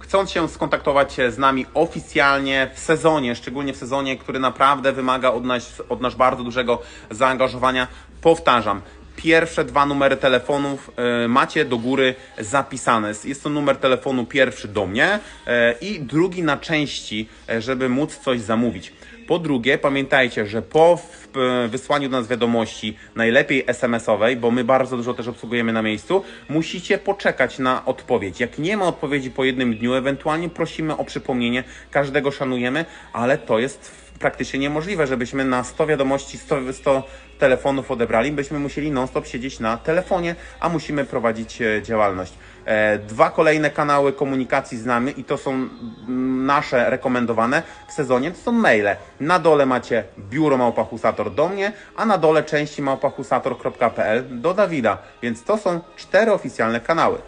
Chcąc się skontaktować z nami oficjalnie w sezonie, szczególnie w sezonie, który naprawdę wymaga od nas, od nas bardzo dużego zaangażowania, powtarzam, Pierwsze dwa numery telefonów e, macie do góry zapisane. Jest to numer telefonu pierwszy do mnie e, i drugi na części, e, żeby móc coś zamówić. Po drugie, pamiętajcie, że po wysłaniu do nas wiadomości, najlepiej SMS-owej, bo my bardzo dużo też obsługujemy na miejscu, musicie poczekać na odpowiedź. Jak nie ma odpowiedzi po jednym dniu, ewentualnie prosimy o przypomnienie, każdego szanujemy, ale to jest praktycznie niemożliwe, żebyśmy na 100 wiadomości, 100, 100 telefonów odebrali, byśmy musieli non-stop siedzieć na telefonie, a musimy prowadzić e, działalność. E, Dwa kolejne kanały komunikacji z nami i to są mm, nasze rekomendowane w sezonie, to są maile. Na dole macie biuro małpahusator do mnie, a na dole części małpahusator.pl do Dawida, więc to są cztery oficjalne kanały.